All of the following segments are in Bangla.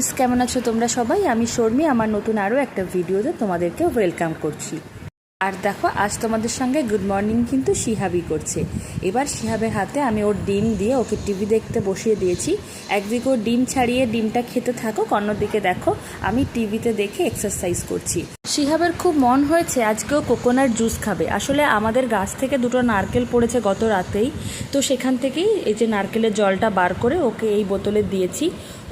ফ্রেন্ডস কেমন আছো তোমরা সবাই? আমি শর্মি, আমার নতুন আরও একটা ভিডিওতে তোমাদেরকে ওয়েলকাম করছি। আর দেখো, আজ তোমাদের সঙ্গে গুড মর্নিং কিন্তু শিহাবি করছে। এবার শিহাবের হাতে আমি ওর ডিম দিয়ে ওকে টিভি দেখতে বসিয়ে দিয়েছি। একদিকে ওর ডিম ছাড়িয়ে ডিমটা খেতে থাকো অন্যদিকে দেখো, আমি টিভিতে দেখে এক্সারসাইজ করছি। শিহাবের খুব মন হয়েছে আজকেও কোকোনাট জুস খাবে। আসলে আমাদের গাছ থেকে দুটো নারকেল পড়েছে গত রাতেই। তো সেখান থেকেই এই যে নারকেলের জলটা বার করে ওকে এই বোতলে দিয়েছি।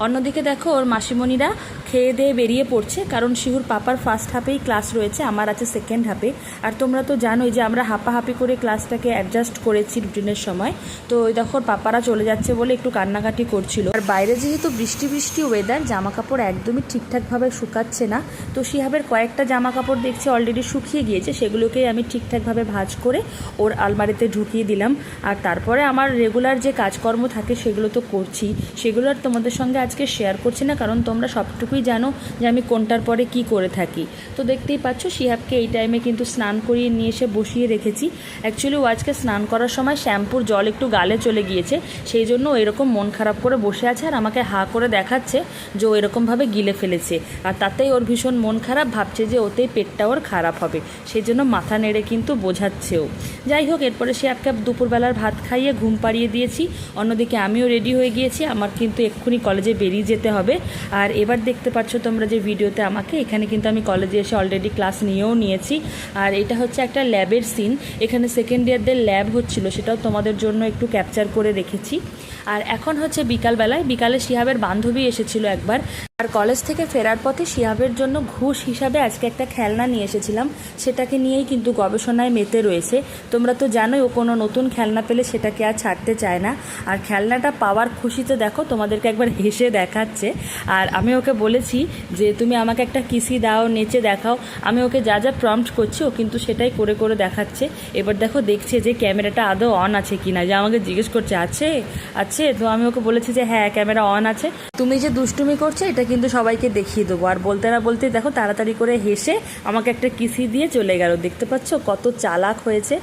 অন্যদিকে দেখো, ওর মাসিমণিরা খেয়ে দিয়ে বেরিয়ে পড়ছে, কারণ শিহুর পাপার ফার্স্ট হাফেই ক্লাস রয়েছে, আমার আছে সেকেন্ড হাফে আর তোমরা তো জানোই যে আমরা হাঁপাহাঁপি করে ক্লাসটাকে অ্যাডজাস্ট করেছি রুটিনের সময়। তো ওই দেখো, পাপারা চলে যাচ্ছে বলে একটু কান্নাকাটি করছিল। আর বাইরে যেহেতু বৃষ্টি বৃষ্টি ওয়েদার জামা কাপড় একদমই ঠিকঠাকভাবে শুকাচ্ছে না। তো শিহাবের কয়েকটা জামা কাপড় দেখছি অলরেডি শুকিয়ে গিয়েছে, সেগুলোকেই আমি ঠিকঠাকভাবে ভাজ করে ওর আলমারিতে ঢুকিয়ে দিলাম। আর তারপরে আমার রেগুলার যে কাজকর্ম থাকে সেগুলো তো করছি। সেগুলো আর তোমাদের সঙ্গে আজকে শেয়ার করছি না, কারণ তোমরা সবটুকুই জানো যে আমি কোনটার পরে কি করে থাকি। তো দেখতেই পাচ্ছ, শিহাবকে এই টাইমে কিন্তু স্নান করিয়ে নিয়ে এসে বসিয়ে রেখেছি। অ্যাকচুয়ালি ও আজকে স্নান করার সময় শ্যাম্পুর জল একটু গালে চলে গিয়েছে। সেই জন্য এরকম মন খারাপ করে বসে আছে আর আমাকে হা করে দেখাচ্ছে যে ও এরকমভাবে গিলে ফেলেছে। আর তাতেই ওর ভীষণ মন খারাপ, ভাবছে যে ওতেই পেটটা ওর খারাপ হবে। সেই জন্য মাথা নেড়ে কিন্তু বোঝাচ্ছেও যাই হোক, এরপরে সে এক দুপুরবেলার ভাত খাইয়ে ঘুম পাড়িয়ে দিয়েছি। অন্যদিকে আমিও রেডি হয়ে গিয়েছি। আমার কিন্তু এক্ষুনি কলেজে বেরিয়ে যেতে হবে। আর এবার দেখতে পাচ্ছ তোমরা যে ভিডিওতে আমাকে, এখানে কিন্তু আমি কলেজে এসে অলরেডি ক্লাস নিয়েও নিয়েছি। আর এটা হচ্ছে একটা ল্যাবের সিন এখানে সেকেন্ড ইয়ারদের ল্যাব হচ্ছিল, সেটাও তোমাদের জন্য একটু ক্যাপচার করে রেখেছি। আর এখন হচ্ছে বিকালবেলায়, বিকালে শিহাবের বান্ধবী এসেছিল একবার। আর কলেজ থেকে ফেরার পথে শিহাবের জন্য ঘুষ হিসাবে আজকে একটা খেলনা নিয়ে এসেছিলাম। সেটাকে নিয়েই কিন্তু গবেষণায় মেতে রয়েছে। তোমরা তো জানোই, ও কোনো নতুন খেলনা পেলে সেটাকে আর ছাড়তে চায় না। আর খেলনাটা পাওয়ার খুশিতে দেখো, তোমাদেরকে একবার হেসে দেখাচ্ছে। আর আমি ওকে বলেছি যে, তুমি আমাকে একটা কিসি দাও, নেচে দেখাও। আমি ওকে যা যা প্রম্পট করছি, ও কিন্তু সেটাই করে করে দেখাচ্ছে। এবার দেখো, দেখছে যে ক্যামেরাটা আদৌ অন আছে কি না যে আমাকে জিজ্ঞেস করছে, আছে? আছে। তো আমি ওকে বলেছি যে হ্যাঁ ক্যামেরা অন আছে। তুমি যে দুষ্টুমি করছ, এটা কিন্তু সবাইকে দেখিয়ে দেবো। আর বলতে না বলতে দেখো তাড়াতাড়ি করে হেসে আমাকে একটা কিসি দিয়ে চলে গেল। দেখতে পাচ্ছ কত চালাক হয়েছে।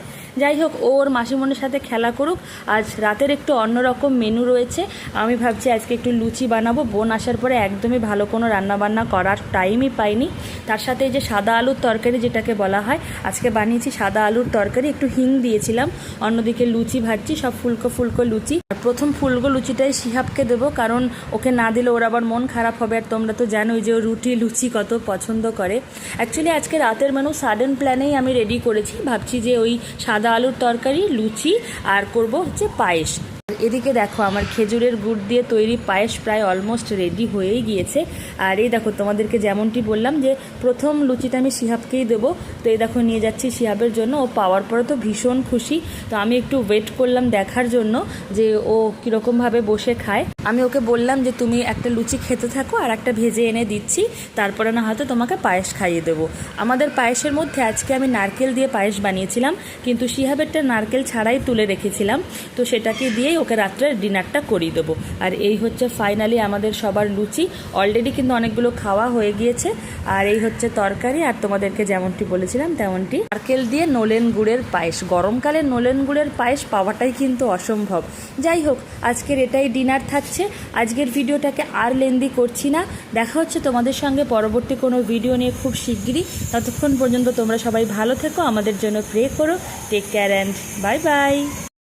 যাই হোক, ওর মাসিমণির সাথে খেলা করুক। আজ রাতের একটু অন্যরকম মেনু রয়েছে। আমি ভাবছি আজকে একটু লুচি বানাবো। বোন আসার পরে একদমই ভালো কোনো রান্নাবান্না করার টাইমই পাইনি। তার সাথে এই যে সাদা আলুর তরকারি যেটাকে বলা হয়, আজকে বানিয়েছি সাদা আলুর তরকারি। একটু হিং দিয়েছিলাম। অন্যদিকে লুচি ভাজছি, সব ফুলকো ফুলকো লুচি। আর প্রথম ফুলকো লুচিটাই শিহাবকে দেবো, কারণ ওকে না দিলে ওর আবার মন খারাপ হবে। আর তোমরা তো জানোই যে ও রুটি লুচি কত পছন্দ করে। অ্যাকচুয়ালি আজকে রাতের মেনু সাডেন প্ল্যানেই আমি রেডি করেছি। ভাবছি যে ওই সাদা আলুর তরকারি লুচি আর করব হচ্ছে পায়েস। এদিকে দেখো, আমার খেজুরের গুড় দিয়ে তৈরি পায়েস প্রায় অলমোস্ট রেডি হয়েই গিয়েছে। আর এই দেখো, তোমাদেরকে যেমনটি বললাম যে, প্রথম লুচিটা আমি শিহাবকেই দেবো। তো এই দেখো, নিয়ে যাচ্ছি শিহাবের জন্য। ও পাওয়ার পরে তো ভীষণ খুশি। তো আমি একটু ওয়েট করলাম দেখার জন্য যে, ও কীরকমভাবে বসে খায়। আমি ওকে বললাম যে, তুমি একটা লুচি খেতে থাকো, আর একটা ভেজে এনে দিচ্ছি। তারপরে না হয়তো তোমাকে পায়েস খাইয়ে দেবো। আমাদের পায়েসের মধ্যে আজকে আমি নারকেল দিয়ে পায়েস বানিয়েছিলাম। কিন্তু শিহাবেরটা নারকেল ছাড়াই তুলে রেখেছিলাম। তো সেটাকে দিয়েই ওকে রাত্রে ডিনারটা করিয়ে দেবো। আর এই হচ্ছে ফাইনালি আমাদের সবার লুচি। অলরেডি কিন্তু অনেকগুলো খাওয়া হয়ে গিয়েছে। আর এই হচ্ছে তরকারি। আর তোমাদেরকে যেমনটি বলেছিলাম, তেমনটি নারকেল দিয়ে নোলেন গুড়ের পায়েস। গরমকালে নোলেন গুড়ের পায়েস পাওয়াটাই কিন্তু অসম্ভব। যাই হোক, আজকের এটাই ডিনার থাকছে। আজকের ভিডিওটাকে আর লেন্দি করছি না। দেখা হচ্ছে তোমাদের সঙ্গে পরবর্তী কোনো ভিডিও নিয়ে খুব শিগগিরই। ততক্ষণ পর্যন্ত তোমরা সবাই ভালো থেকো। আমাদের জন্য প্রে করো। Take care and bye bye